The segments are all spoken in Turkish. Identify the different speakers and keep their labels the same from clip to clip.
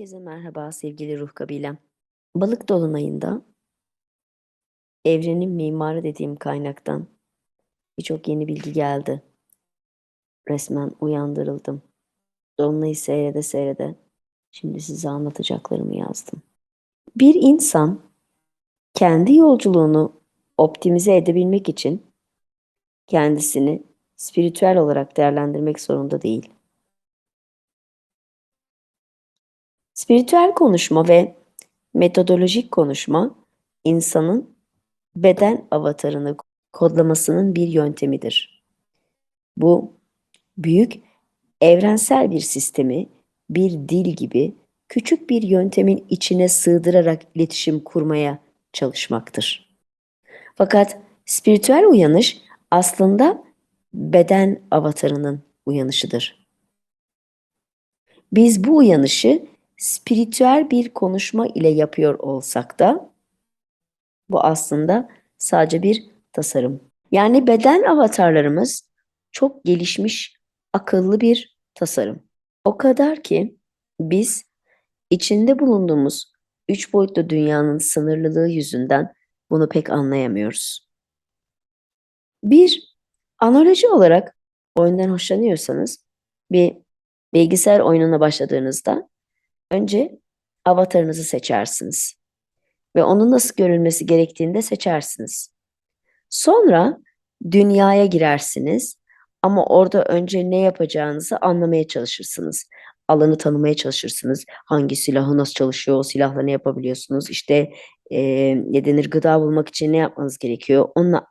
Speaker 1: Herkese merhaba sevgili ruh kabilem. Balık dolunayında evrenin mimarı dediğim kaynaktan birçok yeni bilgi geldi. Resmen uyandırıldım. Dolunayı seyrede seyrede şimdi size anlatacaklarımı yazdım. Bir insan kendi yolculuğunu optimize edebilmek için kendisini spiritüel olarak değerlendirmek zorunda değil. Spiritüel konuşma ve metodolojik konuşma insanın beden avatarını kodlamasının bir yöntemidir. Bu büyük evrensel bir sistemi bir dil gibi küçük bir yöntemin içine sığdırarak iletişim kurmaya çalışmaktır. Fakat spiritüel uyanış aslında beden avatarının uyanışıdır. Biz bu uyanışı spiritüel bir konuşma ile yapıyor olsak da bu aslında sadece bir tasarım. Yani beden avatarlarımız çok gelişmiş, akıllı bir tasarım. O kadar ki biz içinde bulunduğumuz üç boyutlu dünyanın sınırlılığı yüzünden bunu pek anlayamıyoruz. Bir analoji olarak oyundan hoşlanıyorsanız bir bilgisayar oyununa başladığınızda önce avatarınızı seçersiniz ve onun nasıl görülmesi gerektiğini de seçersiniz. Sonra dünyaya girersiniz ama orada önce ne yapacağınızı anlamaya çalışırsınız. Alanı tanımaya çalışırsınız. Hangi silahı nasıl çalışıyor, o silahla ne yapabiliyorsunuz? İşte e, ne denir gıda bulmak için ne yapmanız gerekiyor? Onunla,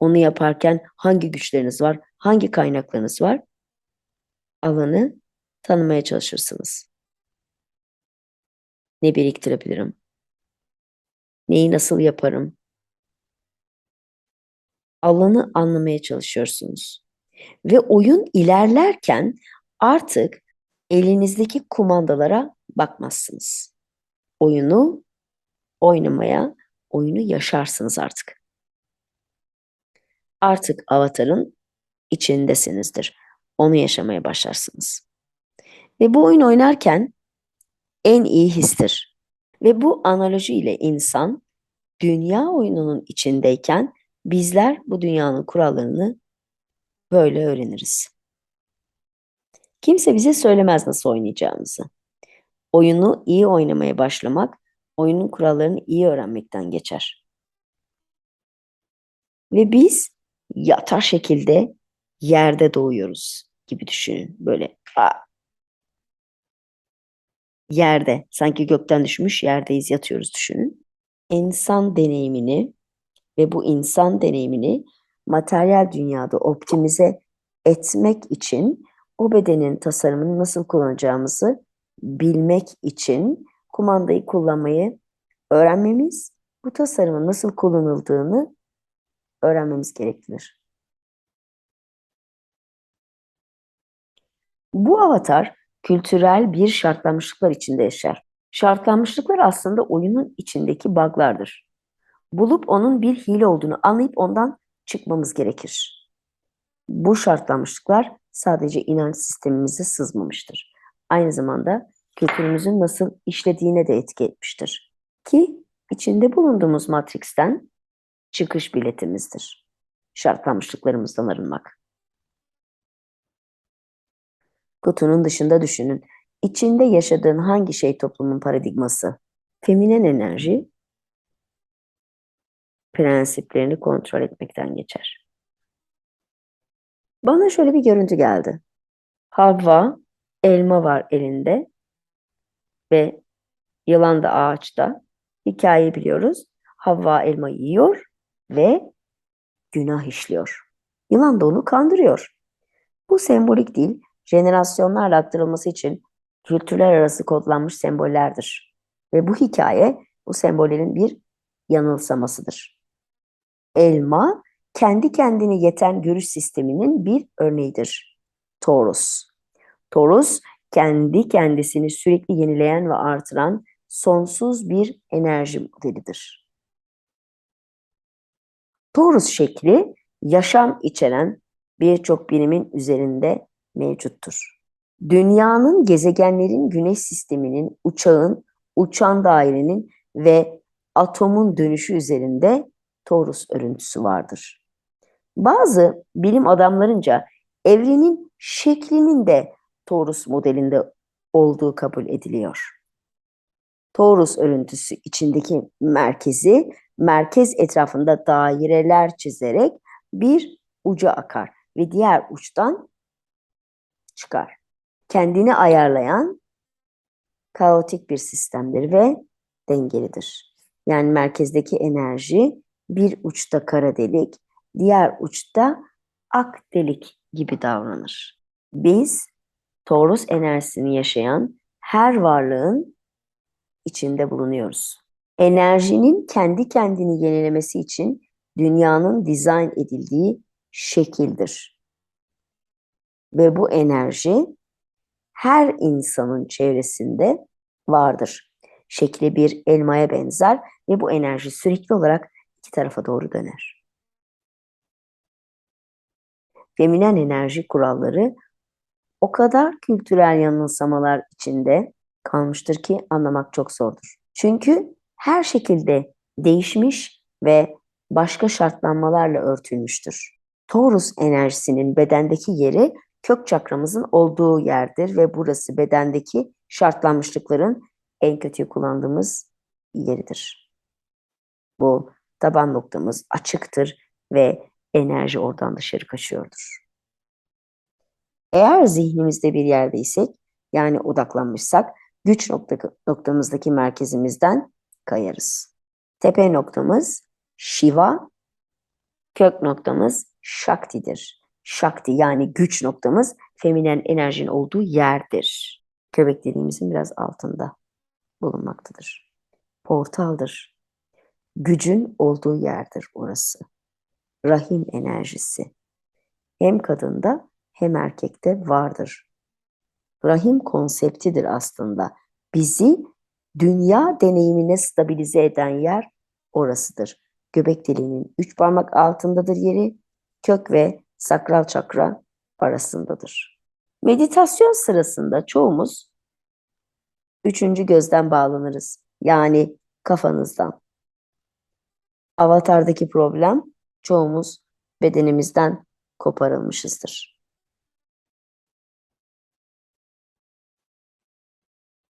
Speaker 1: onu yaparken hangi güçleriniz var, hangi kaynaklarınız var? Alanı tanımaya çalışırsınız. Ne biriktirebilirim? Neyi nasıl yaparım? Alanı anlamaya çalışıyorsunuz. Ve oyun ilerlerken artık elinizdeki kumandalara bakmazsınız. Oyunu oynamaya, oyunu yaşarsınız artık. Artık avatarın içindesinizdir. Onu yaşamaya başlarsınız. Ve bu oyun oynarken en iyi histir. Ve bu analoji ile insan dünya oyununun içindeyken bizler bu dünyanın kurallarını böyle öğreniriz. Kimse bize söylemez nasıl oynayacağımızı. Oyunu iyi oynamaya başlamak, oyunun kurallarını iyi öğrenmekten geçer. Ve biz yatar şekilde yerde doğuyoruz gibi düşünün. Böyle yerde, sanki gökten düşmüş yerdeyiz, yatıyoruz düşünün. İnsan deneyimini ve bu insan deneyimini materyal dünyada optimize etmek için o bedenin tasarımını nasıl kullanacağımızı bilmek için kumandayı kullanmayı öğrenmemiz, bu tasarımın nasıl kullanıldığını öğrenmemiz gereklidir. Bu avatar kültürel bir şartlanmışlıklar içinde yaşar. Şartlanmışlıklar aslında oyunun içindeki buglardır. Bulup onun bir hile olduğunu anlayıp ondan çıkmamız gerekir. Bu şartlanmışlıklar sadece inanç sistemimize sızmamıştır. Aynı zamanda kültürümüzün nasıl işlediğine de etki etmiştir. Ki içinde bulunduğumuz matriksten çıkış biletimizdir. Şartlanmışlıklarımızdan arınmak. Kutunun dışında düşünün. İçinde yaşadığın hangi şey toplumun paradigması? Feminen enerji prensiplerini kontrol etmekten geçer. Bana şöyle bir görüntü geldi. Havva elma var elinde ve yılan da ağaçta. Hikayeyi biliyoruz. Havva elma yiyor ve günah işliyor. Yılan da onu kandırıyor. Bu sembolik değil, jenerasyonlarla aktarılması için kültürler arası kodlanmış sembollerdir. Ve bu hikaye bu sembollerin bir yanılsamasıdır. Elma, kendi kendine yeten görüş sisteminin bir örneğidir. Taurus. Taurus, kendi kendisini sürekli yenileyen ve artıran sonsuz bir enerji modelidir. Taurus şekli yaşam içeren birçok birimin üzerinde mevcuttur. Dünyanın, gezegenlerin, güneş sisteminin, uçağın, uçan dairenin ve atomun dönüşü üzerinde torus örüntüsü vardır. Bazı bilim adamlarınca evrenin şeklinin de torus modelinde olduğu kabul ediliyor. Torus örüntüsü içindeki merkezi, merkez etrafında daireler çizerek bir uca akar ve diğer uçtan çıkar. Kendini ayarlayan kaotik bir sistemdir ve dengelidir. Yani merkezdeki enerji bir uçta kara delik, diğer uçta ak delik gibi davranır. Biz Taurus enerjisini yaşayan her varlığın içinde bulunuyoruz. Enerjinin kendi kendini yenilemesi için dünyanın dizayn edildiği şekildir. Ve bu enerji her insanın çevresinde vardır. Şekli bir elmaya benzer ve bu enerji sürekli olarak iki tarafa doğru döner. Feminen enerji kuralları o kadar kültürel yanılsamalar içinde kalmıştır ki anlamak çok zordur. Çünkü her şekilde değişmiş ve başka şartlanmalarla örtülmüştür. Taurus enerjisinin bedendeki yeri kök çakramızın olduğu yerdir ve burası bedendeki şartlanmışlıkların en kötü kullandığımız yeridir. Bu taban noktamız açıktır ve enerji oradan dışarı kaçıyordur. Eğer zihnimizde bir yerdeysek, yani odaklanmışsak, güç nokta, noktamızdaki merkezimizden kayarız. Tepe noktamız Shiva, kök noktamız Shakti'dir. Shakti yani güç noktamız feminen enerjinin olduğu yerdir. Göbek deliğimizin biraz altında bulunmaktadır. Portaldır. Gücün olduğu yerdir orası. Rahim enerjisi. Hem kadında hem erkekte vardır. Rahim konseptidir aslında. Bizi dünya deneyimine stabilize eden yer orasıdır. Göbek deliğinin üç parmak altındadır yeri, kök ve sakral çakra arasındadır. Meditasyon sırasında çoğumuz üçüncü gözden bağlanırız. Yani kafanızdan. Avatardaki problem çoğumuz bedenimizden koparılmışızdır.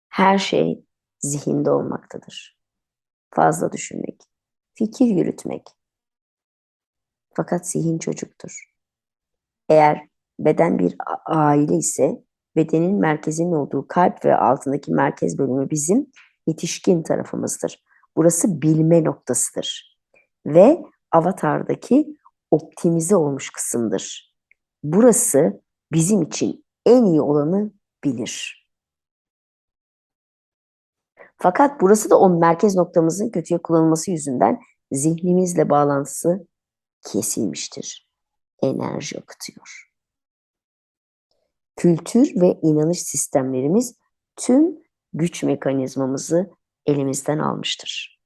Speaker 1: Her şey zihinde olmaktadır. Fazla düşünmek, fikir yürütmek. Fakat zihin çocuktur. Eğer beden bir aile ise bedenin merkezinin olduğu kalp ve altındaki merkez bölümü bizim yetişkin tarafımızdır. Burası bilme noktasıdır. Ve avatardaki optimize olmuş kısımdır. Burası bizim için en iyi olanı bilir. Fakat burası da o merkez noktamızın kötüye kullanılması yüzünden zihnimizle bağlantısı kesilmiştir. Enerji akıtıyor. Kültür ve inanış sistemlerimiz tüm güç mekanizmamızı elimizden almıştır.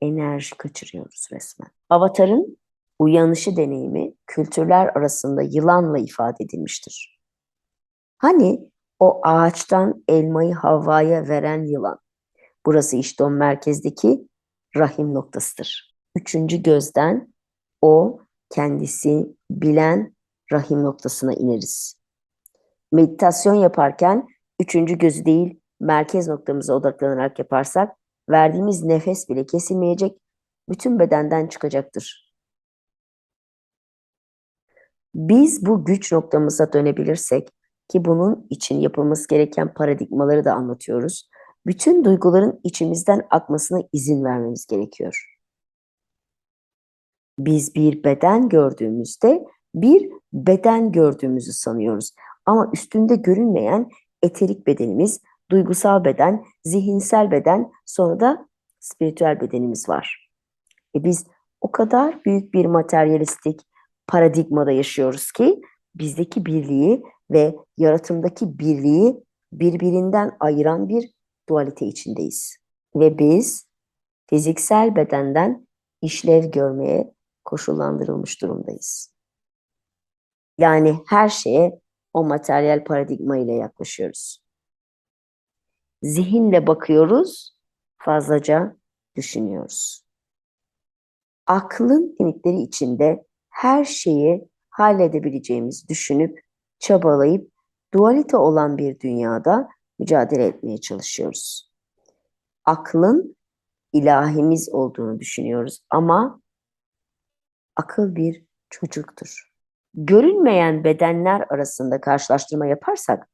Speaker 1: Enerji kaçırıyoruz resmen. Avatar'ın uyanışı deneyimi kültürler arasında yılanla ifade edilmiştir. Hani o ağaçtan elmayı Havva'ya veren yılan. Burası işte o merkezdeki rahim noktasıdır. Üçüncü gözden o kendisi bilen rahim noktasına ineriz. Meditasyon yaparken üçüncü gözü değil merkez noktamıza odaklanarak yaparsak verdiğimiz nefes bile kesilmeyecek, bütün bedenden çıkacaktır. Biz bu güç noktamıza dönebilirsek ki bunun için yapılması gereken paradigmaları da anlatıyoruz. Bütün duyguların içimizden akmasına izin vermemiz gerekiyor. Biz bir beden gördüğümüzde bir beden gördüğümüzü sanıyoruz. Ama üstünde görünmeyen eterik bedenimiz, duygusal beden, zihinsel beden, sonra da spiritüel bedenimiz var. E biz o kadar büyük bir materyalistik paradigmada yaşıyoruz ki bizdeki birliği ve yaratımdaki birliği birbirinden ayıran bir dualite içindeyiz. Ve biz fiziksel bedenden işlev görmeye koşullandırılmış durumdayız. Yani her şeye o materyal paradigma ile yaklaşıyoruz. Zihinle bakıyoruz, fazlaca düşünüyoruz. Aklın limitleri içinde her şeyi halledebileceğimizi düşünüp, çabalayıp, dualite olan bir dünyada mücadele etmeye çalışıyoruz. Aklın ilahimiz olduğunu düşünüyoruz ama akıl bir çocuktur. Görünmeyen bedenler arasında karşılaştırma yaparsak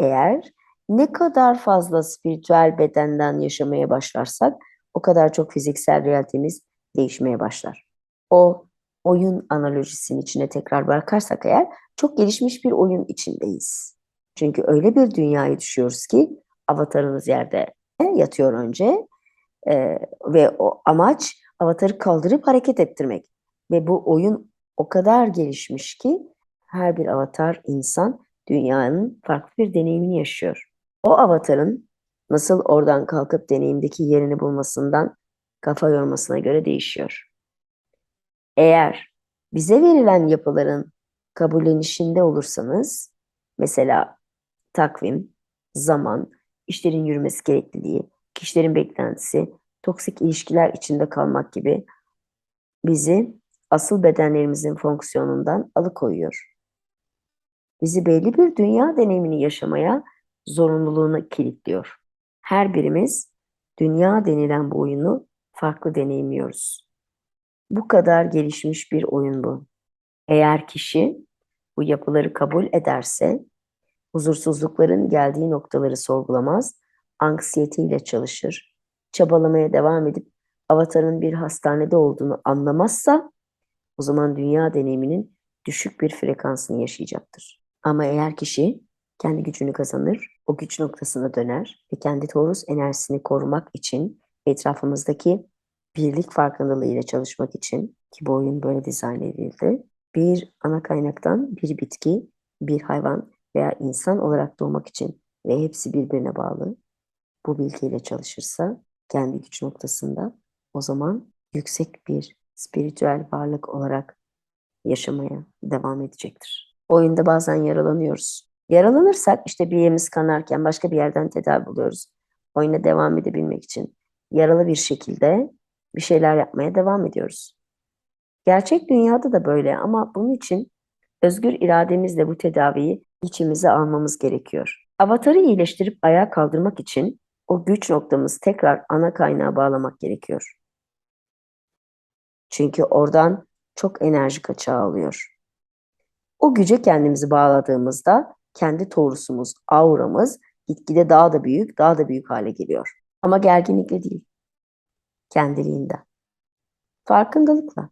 Speaker 1: eğer ne kadar fazla spiritüel bedenden yaşamaya başlarsak o kadar çok fiziksel realitemiz değişmeye başlar. O oyun analojisinin içine tekrar bakarsak eğer çok gelişmiş bir oyun içindeyiz. Çünkü öyle bir dünyaya düşüyoruz ki avatarınız yerde yatıyor önce e, ve o amaç avatarı kaldırıp hareket ettirmek. Ve bu oyun o kadar gelişmiş ki her bir avatar insan dünyanın farklı bir deneyimini yaşıyor. O avatarın nasıl oradan kalkıp deneyimdeki yerini bulmasından kafa yormasına göre değişiyor. Eğer bize verilen yapıların kabullenişinde olursanız, mesela takvim, zaman, işlerin yürümesi gerekliliği, kişilerin beklentisi, toksik ilişkiler içinde kalmak gibi bizi asıl bedenlerimizin fonksiyonundan alıkoyuyor. Bizi belli bir dünya deneyimini yaşamaya zorunluluğuna kilitliyor. Her birimiz dünya denilen bu oyunu farklı deneyimliyoruz. Bu kadar gelişmiş bir oyun bu. Eğer kişi bu yapıları kabul ederse, huzursuzlukların geldiği noktaları sorgulamaz, anksiyetiyle çalışır, çabalamaya devam edip avatarın bir hastanede olduğunu anlamazsa, o zaman dünya deneyiminin düşük bir frekansını yaşayacaktır. Ama eğer kişi kendi gücünü kazanır, o güç noktasına döner ve kendi Taurus enerjisini korumak için etrafımızdaki birlik farkındalığı ile çalışmak için ki bu oyun böyle dizayn edildi. Bir ana kaynaktan bir bitki, bir hayvan veya insan olarak doğmak için ve hepsi birbirine bağlı bu bilgiyle çalışırsa kendi güç noktasında o zaman yüksek bir spiritüel varlık olarak yaşamaya devam edecektir. Oyunda bazen yaralanıyoruz. Yaralanırsak işte bir yerimiz kanarken başka bir yerden tedavi buluyoruz. Oyuna devam edebilmek için yaralı bir şekilde bir şeyler yapmaya devam ediyoruz. Gerçek dünyada da böyle ama bunun için özgür irademizle bu tedaviyi içimize almamız gerekiyor. Avatarı iyileştirip ayağa kaldırmak için o güç noktamız tekrar ana kaynağa bağlamak gerekiyor. Çünkü oradan çok enerji kaçağı alıyor. O güce kendimizi bağladığımızda kendi torusumuz, auramız gitgide daha da büyük, daha da büyük hale geliyor. Ama gerginlikle değil, kendiliğinden. Farkındalıkla.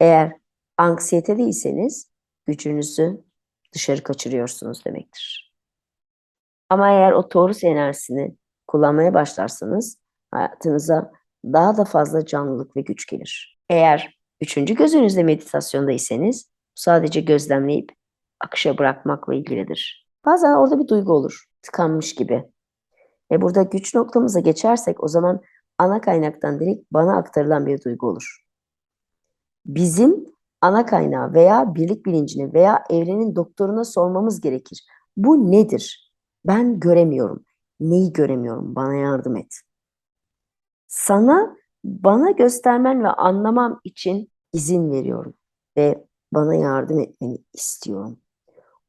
Speaker 1: Eğer anksiyeteliyseniz gücünüzü dışarı kaçırıyorsunuz demektir. Ama eğer o torus enerjisini kullanmaya başlarsanız hayatınıza daha da fazla canlılık ve güç gelir. Eğer üçüncü gözünüzde meditasyondaysanız sadece gözlemleyip akışa bırakmakla ilgilidir. Bazen orada bir duygu olur, tıkanmış gibi. Ve burada güç noktamıza geçersek o zaman ana kaynaktan direkt bana aktarılan bir duygu olur. Bizim ana kaynağı veya birlik bilincine veya evrenin doktoruna sormamız gerekir. Bu nedir? Ben göremiyorum. Neyi göremiyorum? Bana yardım et. Sana bana göstermen ve anlamam için izin veriyorum ve bana yardım etmeni istiyorum.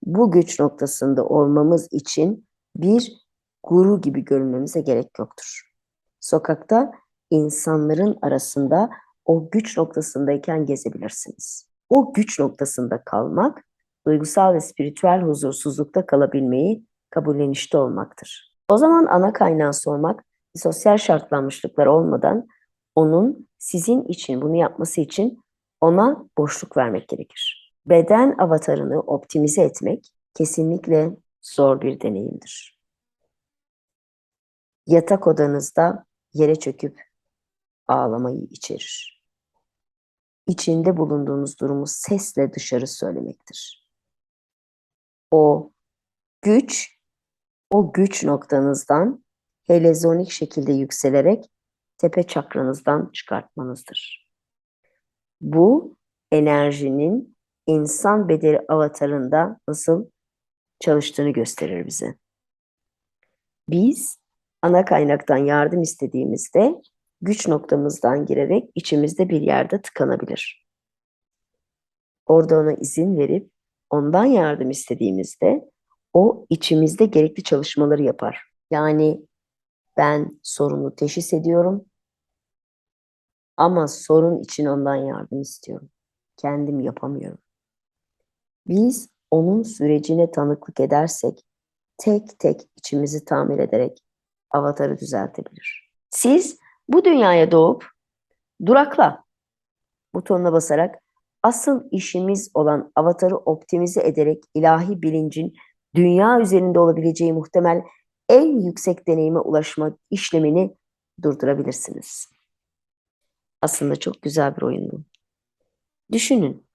Speaker 1: Bu güç noktasında olmamız için bir guru gibi görünmemize gerek yoktur. Sokakta insanların arasında o güç noktasındayken gezebilirsiniz. O güç noktasında kalmak, duygusal ve spiritüel huzursuzlukta kalabilmeyi kabullenişte olmaktır. O zaman ana kaynağı sormak, sosyal şartlanmışlıklar olmadan onun sizin için bunu yapması için ona boşluk vermek gerekir. Beden avatarını optimize etmek kesinlikle zor bir deneyimdir. Yatak odanızda yere çöküp ağlamayı içerir. İçinde bulunduğunuz durumu sesle dışarı söylemektir. O güç, o güç noktanızdan helezonik şekilde yükselerek tepe çakranızdan çıkartmanızdır. Bu enerjinin insan bedeli avatarında nasıl çalıştığını gösterir bize. Biz ana kaynaktan yardım istediğimizde güç noktamızdan girerek içimizde bir yerde tıkanabilir. Orada ona izin verip ondan yardım istediğimizde o içimizde gerekli çalışmaları yapar. Yani ben sorunu teşhis ediyorum ama sorun için ondan yardım istiyorum. Kendim yapamıyorum. Biz onun sürecine tanıklık edersek tek tek içimizi tamir ederek avatarı düzeltebilir. Siz bu dünyaya doğup durakla butonuna basarak asıl işimiz olan avatarı optimize ederek ilahi bilincin dünya üzerinde olabileceği muhtemel en yüksek deneyime ulaşma işlemini durdurabilirsiniz. Aslında çok güzel bir oyun bu. Düşünün,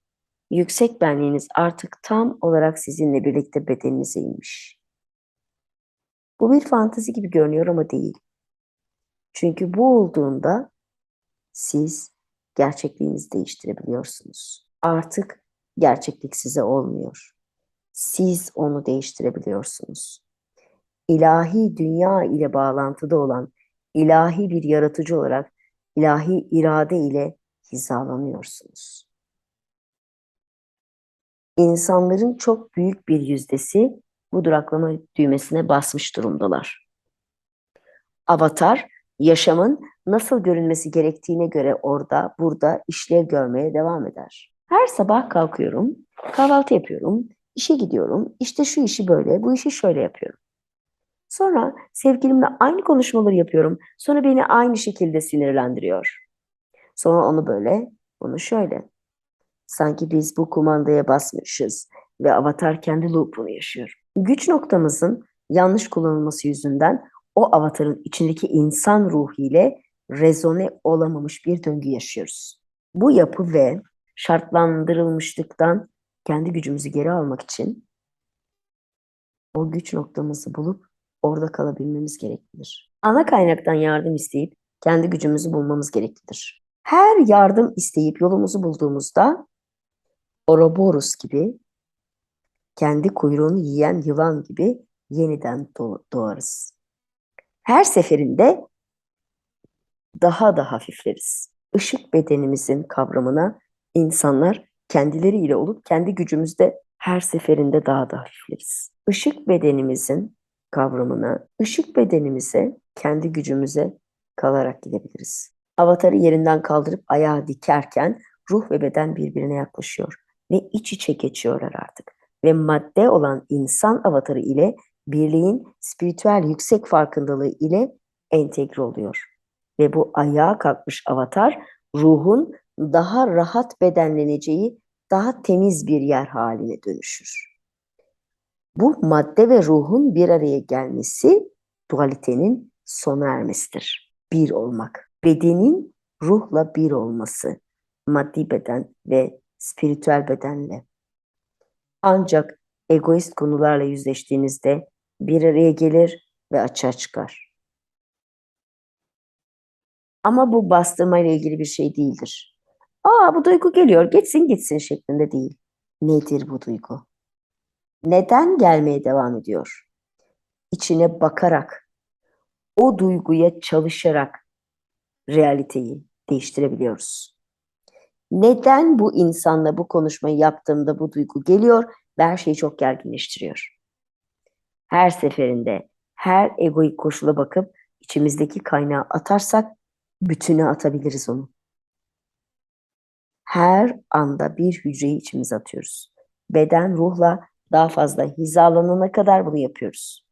Speaker 1: yüksek benliğiniz artık tam olarak sizinle birlikte bedeninize inmiş. Bu bir fantezi gibi görünüyor ama değil. Çünkü bu olduğunda siz gerçekliğinizi değiştirebiliyorsunuz. Artık gerçeklik size olmuyor. Siz onu değiştirebiliyorsunuz. İlahi dünya ile bağlantıda olan ilahi bir yaratıcı olarak ilahi irade ile hizalanıyorsunuz. İnsanların çok büyük bir yüzdesi bu duraklama düğmesine basmış durumdalar. Avatar, yaşamın nasıl görünmesi gerektiğine göre orada, burada işlev görmeye devam eder. Her sabah kalkıyorum, kahvaltı yapıyorum, işe gidiyorum, işte şu işi böyle, bu işi şöyle yapıyorum. Sonra sevgilimle aynı konuşmaları yapıyorum. Sonra beni aynı şekilde sinirlendiriyor. Sonra onu böyle, bunu şöyle. Sanki biz bu kumandaya basmışız ve avatar kendi loop'unu yaşıyor. Güç noktamızın yanlış kullanılması yüzünden o avatarın içindeki insan ruhu ile rezone olamamış bir döngü yaşıyoruz. Bu yapı ve şartlandırılmışlıktan kendi gücümüzü geri almak için o güç noktamızı bulup orada kalabilmemiz gereklidir. Ana kaynaktan yardım isteyip kendi gücümüzü bulmamız gereklidir. Her yardım isteyip yolumuzu bulduğumuzda Ouroboros gibi kendi kuyruğunu yiyen yılan gibi yeniden doğarız. Her seferinde daha da hafifleriz. Işık bedenimizin kavramına insanlar kendileriyle olup kendi gücümüzde her seferinde daha da hafifleriz. Işık bedenimizin kavramına, ışık bedenimize, kendi gücümüze kalarak gidebiliriz. Avatarı yerinden kaldırıp ayağa dikerken ruh ve beden birbirine yaklaşıyor ve iç içe geçiyorlar artık. Ve madde olan insan avatarı ile birliğin spiritüel yüksek farkındalığı ile entegre oluyor. Ve bu ayağa kalkmış avatar ruhun daha rahat bedenleneceği daha temiz bir yer haline dönüşür. Bu madde ve ruhun bir araya gelmesi dualitenin sona ermesidir. Bir olmak. Bedenin ruhla bir olması. Maddi beden ve spiritüel bedenle. Ancak egoist konularla yüzleştiğinizde bir araya gelir ve açığa çıkar. Ama bu bastırma ile ilgili bir şey değildir. Aa bu duygu geliyor, geçsin gitsin şeklinde değil. Nedir bu duygu? Neden gelmeye devam ediyor? İçine bakarak, o duyguya çalışarak realiteyi değiştirebiliyoruz. Neden bu insanla bu konuşmayı yaptığımda bu duygu geliyor ve her şeyi çok gerginleştiriyor? Her seferinde her egoik koşula bakıp içimizdeki kaynağı atarsak bütüne atabiliriz onu. Her anda bir hücreyi içimize atıyoruz. Beden ruhla daha fazla hizalanana kadar bunu yapıyoruz.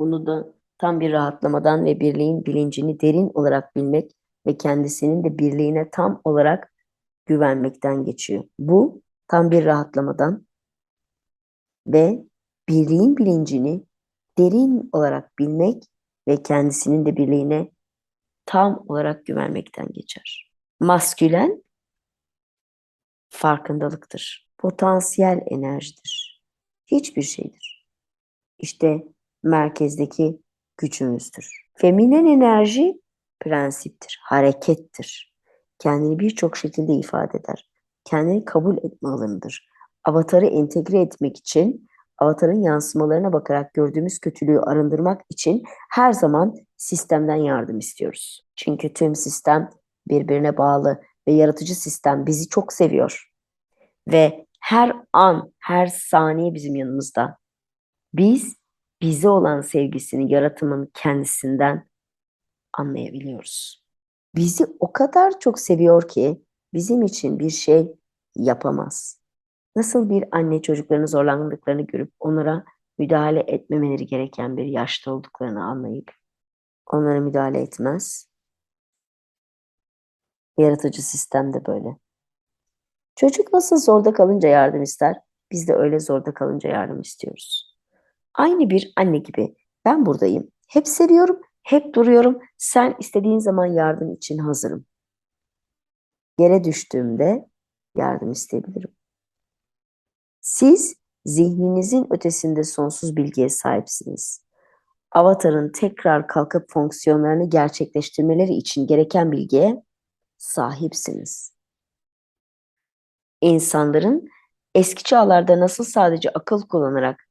Speaker 1: Bunu da tam bir rahatlamadan ve birliğin bilincini derin olarak bilmek ve kendisinin de birliğine tam olarak güvenmekten geçiyor. Bu tam bir rahatlamadan ve birliğin bilincini derin olarak bilmek ve kendisinin de birliğine tam olarak güvenmekten geçer. Maskülen farkındalıktır. Potansiyel enerjidir. Hiçbir şeydir. İşte merkezdeki gücümüzdür. Feminen enerji prensiptir, harekettir. Kendini birçok şekilde ifade eder. Kendini kabul etme alanıdır. avatarı entegre etmek için, avatarın yansımalarına bakarak gördüğümüz kötülüğü arındırmak için her zaman sistemden yardım istiyoruz. Çünkü tüm sistem birbirine bağlı ve yaratıcı sistem bizi çok seviyor. Ve her an, her saniye bizim yanımızda. Biz bize olan sevgisini yaratımın kendisinden anlayabiliyoruz. Bizi o kadar çok seviyor ki bizim için bir şey yapamaz. Nasıl bir anne çocuklarını zorlandıklarını görüp onlara müdahale etmemeleri gereken bir yaşta olduklarını anlayıp onlara müdahale etmez. Yaratıcı sistem de böyle. Çocuk nasıl zorda kalınca yardım ister, biz de öyle zorda kalınca yardım istiyoruz. Aynı bir anne gibi ben buradayım. Hep seviyorum, hep duruyorum. Sen istediğin zaman yardım için hazırım. Yere düştüğümde yardım isteyebilirim. Siz zihninizin ötesinde sonsuz bilgiye sahipsiniz. Avatarın tekrar kalkıp fonksiyonlarını gerçekleştirmeleri için gereken bilgiye sahipsiniz. İnsanların eski çağlarda nasıl sadece akıl kullanarak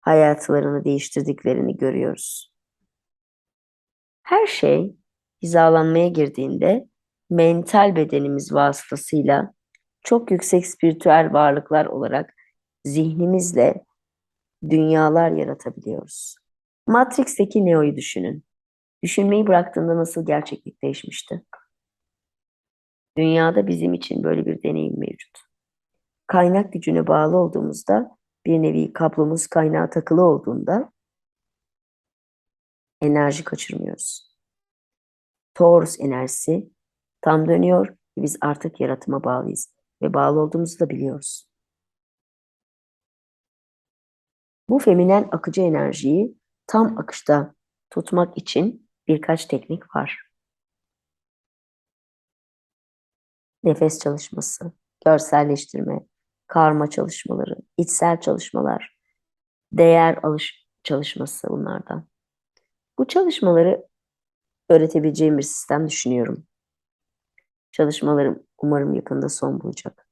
Speaker 1: hayatlarını değiştirdiklerini görüyoruz. Her şey hizalanmaya girdiğinde mental bedenimiz vasıtasıyla çok yüksek spiritüel varlıklar olarak zihnimizle dünyalar yaratabiliyoruz. Matrix'teki Neo'yu düşünün. Düşünmeyi bıraktığında nasıl gerçeklik değişmişti? Dünyada bizim için böyle bir deneyim mevcut. Kaynak gücüne bağlı olduğumuzda bir nevi kablomuz kaynağa takılı olduğunda enerji kaçırmıyoruz. Taurus enerjisi tam dönüyor ve biz artık yaratıma bağlıyız ve bağlı olduğumuzu da biliyoruz. Bu feminen akıcı enerjiyi tam akışta tutmak için birkaç teknik var. Nefes çalışması, görselleştirme, karma çalışmaları, içsel çalışmalar, değer alış çalışması bunlardan. Bu çalışmaları öğretebileceğim bir sistem düşünüyorum. Çalışmalarım umarım yakında son bulacak.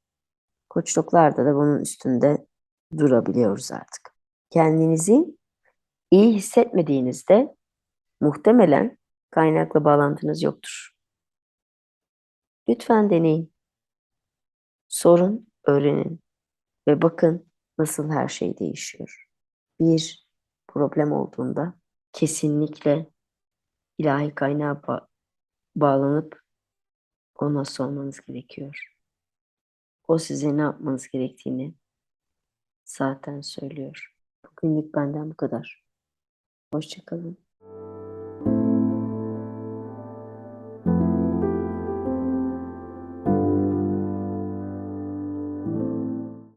Speaker 1: Koçluklarda da bunun üstünde durabiliyoruz artık. Kendinizi iyi hissetmediğinizde muhtemelen kaynakla bağlantınız yoktur. Lütfen deneyin. Sorun, öğrenin ve bakın nasıl her şey değişiyor. Bir problem olduğunda kesinlikle ilahi kaynağa ba- bağlanıp ona sormanız gerekiyor. O size ne yapmanız gerektiğini zaten söylüyor. Bugünlük benden bu kadar. Hoşçakalın.